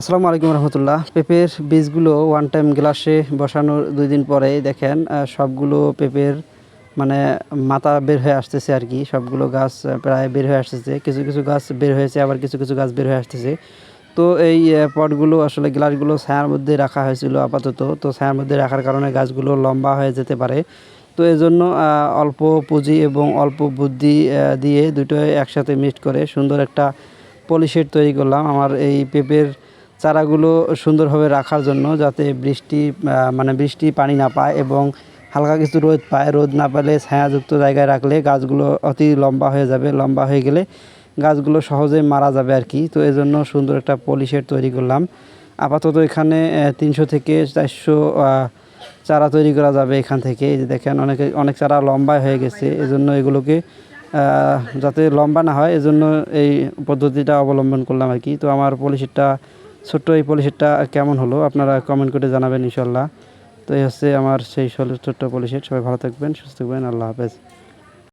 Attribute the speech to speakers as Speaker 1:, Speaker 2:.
Speaker 1: আসসালামু আলাইকুম রহমতুল্লাহ। পেঁপের বীজগুলো ওয়ান টাইম গ্লাসে বসানোর দুই দিন পরেই দেখেন সবগুলো পেঁপের মানে মাথা বের হয়ে আসতেছে আর কি। সবগুলো গাছ প্রায় বের হয়ে আসতেছে। কিছু কিছু গাছ বের হয়েছে, আবার কিছু কিছু গাছ বের হয়ে আসতেছে। তো এই পটগুলো আসলে গ্লাসগুলো ছায়ার মধ্যে রাখা হয়েছিল আপাতত। তো ছায়ার মধ্যে রাখার কারণে গাছগুলো লম্বা হয়ে যেতে পারে। তো এই জন্য অল্প পুঁজি এবং অল্প বুদ্ধি দিয়ে দুটোই একসাথে মিক্সড করে সুন্দর একটা পলিশেড তৈরি করলাম। আমার এই পেঁপের চারাগুলো সুন্দরভাবে রাখার জন্য যাতে বৃষ্টি মানে বৃষ্টি পানি না পায় এবং হালকা কিছু রোদ পায়। রোদ না পেলে ছায়াযুক্ত জায়গায় রাখলে গাছগুলো অতি লম্বা হয়ে যাবে। লম্বা হয়ে গেলে গাছগুলো সহজে মারা যাবে আর কি। তো এই জন্য সুন্দর একটা পলিশেড তৈরি করলাম। আপাতত এখানে তিনশো থেকে চারশো চারা তৈরি করা যাবে এখান থেকে। এই যে দেখেন অনেকে, অনেক চারা লম্বা হয়ে গেছে। এজন্য এগুলোকে যাতে লম্বা না হয়, এজন্য এই পদ্ধতিটা অবলম্বন করলাম আর কি। তো আমার পলিশিটটা ছোট্ট এই পলিশেটটা কেমন হলো? আপনারা কমেন্ট করে জানাবেন ইনশাল্লাহ তো এই হচ্ছে আমার সেই ছোট্ট পলিশেট। সবাই ভালো থাকবেন, সুস্থ থাকবেন। আল্লাহ হাফেজ।